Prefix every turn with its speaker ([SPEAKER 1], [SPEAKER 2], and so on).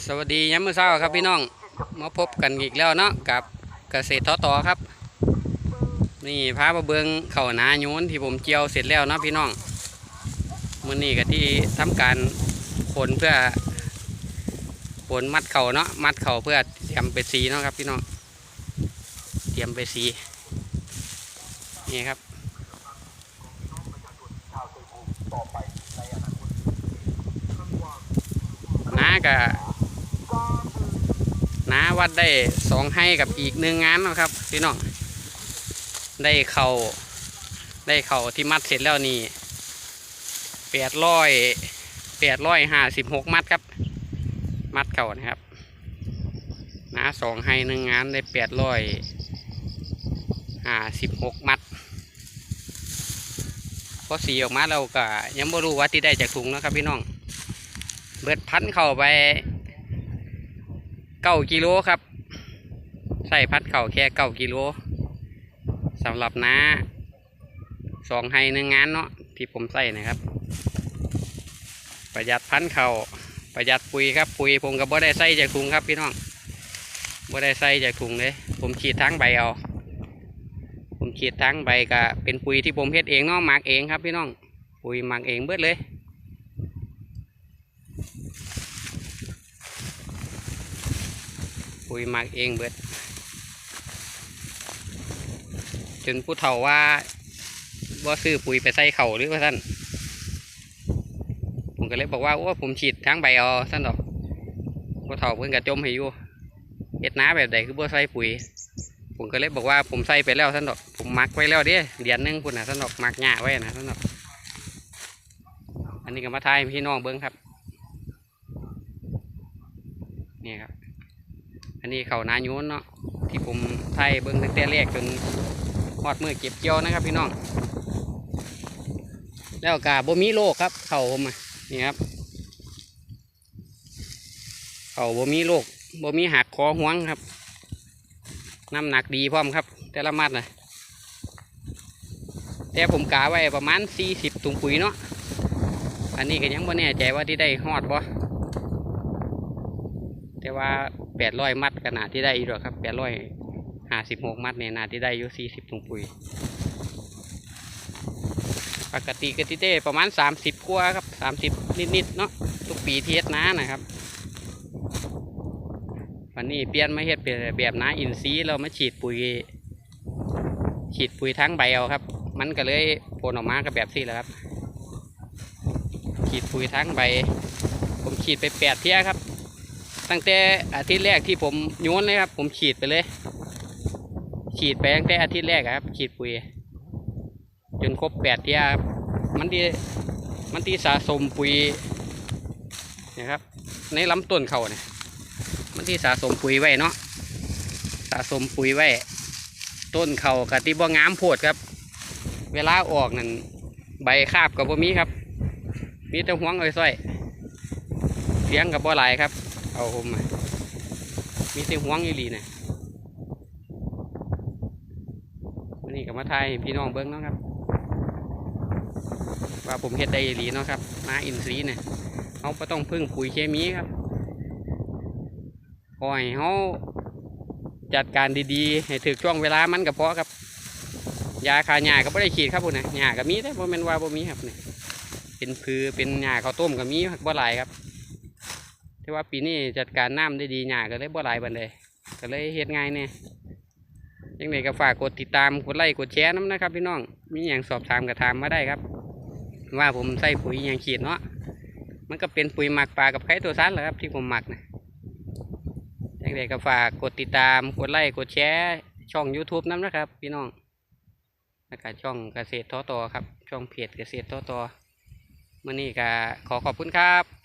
[SPEAKER 1] สวัสดีย้ำมือเช้าครับพี่น้องมาพบกันอีกแล้วเนาะกับเกษตรทอต่อครับ นี่พามาเบิงเข่าหนาโยนที่ผมเจียวเสร็จแล้วเนาะพี่น้องมื้อนี้ก็ที่ทำการขนเพื่อขนมัดเข่าเนาะมัดเข่าเพื่อเตรียมไปสีเนาะครับพี่น้องเตรียมไปสีนี่ครับน้ากะ วัดได้สองให้กับอีกหนึ่งงานนะครับพี่น้องได้เข่าได้เข่าที่มัดเสร็จแล้วนี่แปดร้อยแปดร้อยห้าสิบหกมัดครับ มัดเข่านะครับน้าสองให้หนึ่งงานได้แปดร้อยห้าสิบหกมัดพอสีออกมาเราก็ยังไม่รู้ว่าที่ได้จากถุงนะครับพี่น้องเบิดพันเข่าไป เก้ากิโลครับใส่พัดเข่าแค่เก้ากิโลสำหรับน้าสองไฮหนึ่งงานเนาะที่ผมใส่นะครับ ประหยัดพันเข่าประหยัดปุ๋ยครับปุ๋ยผมก็บ่ได้ใส่จากถุงครับพี่น้องบ่ได้ใส่จากถุงเลยผมฉีดทั้งใบเอา ผมฉีดทั้งใบก็เป็นปุ๋ยที่ผมเฮ็ดเองเนาะหมักเองครับพี่น้องปุ๋ยหมักเองเบิดเลย ปุ๋ยหมักเองเบิด จนผู้เฒ่าว่าว่าซื้อปุ๋ยไปใส่เข่าหรือว่าท่านผมก็เลยบอกว่าโอ้ผมฉีดทั้งใบเอาท่านดอกผู้เฒ่าเพิ่นกระจมให้อยู่เฮ็ดน้าแบบใดคือบ่ใส่ปุ๋ย ผมก็เลยบอกว่าผมใส่ไปแล้วท่านดอก ผมมักไว้แล้วเด้เดือนนึงคุณนะท่านดอกมักหญ้าไว้นะท่านดอก อันนี้ก็มาทายพี่น้องเบิ้งครับ นี่ครับ อันนี้เขานาโยนเนาะที่ผมไทยเบิ้งตั้งแต่แรกจนฮอดมือเก็บเกี่ยวนะครับพี่น้อง แล้วกาบ่มีโรคครับ เข่าผมนี่ครับ เข่าบ่มีโรคบ่มีหักคอห่วงครับน้ำหนักดีพร้อมครับ แต่ละมัดนะแต่ผมกาไว้ประมาณ 40ถุงปุ๋ยเนาะอันนี้ก็ยังบ่แน่ใจว่าที่ได้ฮอดบ่แต่ว่า แปดร้อยมัดขนาดที่ได้อยู่หรอครับแปดร้อยห้าสิบหกมัดเนี่ยนาที่ได้อยู่สี่สิบถุงปุ๋ย ปกติก็ที่ได้ประมาณสามสิบกว่าครับสามสิบนิดๆเนาะทุกปีที่เฮ็ดนานะครับ วันนี้เปลี่ยนมาเฮ็ดเป็นแบบน้าอินทรีเรามาฉีดปุ๋ย ฉีดปุ๋ยทั้งใบเอาครับ มันก็เลยโผล่ออกมากับแบบนี้แหละครับ ฉีดปุ๋ยทั้งใบ ผมฉีดไปแปดเที่ยครับ ตั้งแต่อาทิตย์แรกที่ผมโยนเลยครับ ผมฉีดไปเลย ฉีดไปตั้งแต่อาทิตย์แรกครับ ฉีดปุ๋ยจนครบแปดเที่ยครับมันที่มันที่สะสมปุ๋ยนะครับ ในลำต้นเขาเนี่ยมันที่สะสมปุ๋ยไว้เนาะสะสมปุ๋ยไว้ ต้นเขากะที่บ่งามโพดครับ เวลาออกนั่นใบคาบกับบ่มีครับ มีแต่ห่วงอ้อยส้อยเสียงกับบ่หลายครับ เอาผมมามีแต่ห่วงอีหลีนะวันนี้ก็มาทยพี่น้องเบิ้งเนาะครับ ว่าผมเฮ็ดได้อีหลีเนาะครับมาอินทรีย์เนี่ยเขาก็ต้องพึ่งปุ๋ยเคมีครับคอยเขาจัดการดีๆ ให้ถึกช่วงเวลามันก็พอครับ ยาคาหญ้าก็ไม่ได้ฉีดครับพุ่นะหญ้าก็มีแต่บ่แม่นว่าบ่มีครับเนี่ยเป็นพือเป็นหญ้าข้าวต้มก็มีบ่หลายครับ แต่ว่าปีนี้จัดการน้ำได้ดีหญ้าก็เลยบ่หลายบันไดก็เลยเฮ็ดง่ายเนี่ยยังไงก็ฝากกดติดตามกดไลค์กดแชร์น้ำนะครับ พี่น้องมีอย่างสอบถามก็ถามมาได้ครับ ว่าผมใส่ปุ๋ยอย่างฉีดเนาะมันก็เป็นปุ๋ยหมักปลากับไข่ตัวซันแหละครับที่ผมหมักนะยังไงก็ฝากกดติดตามกดไลค์กดแชร์ช่อง YouTube น้ำนะครับ พี่น้องแล้วก็ช่องเกษตรทอต่อครับ ช่องเพจเกษตรทอต่อมื่อนี้ก็ขอขอบคุณครับ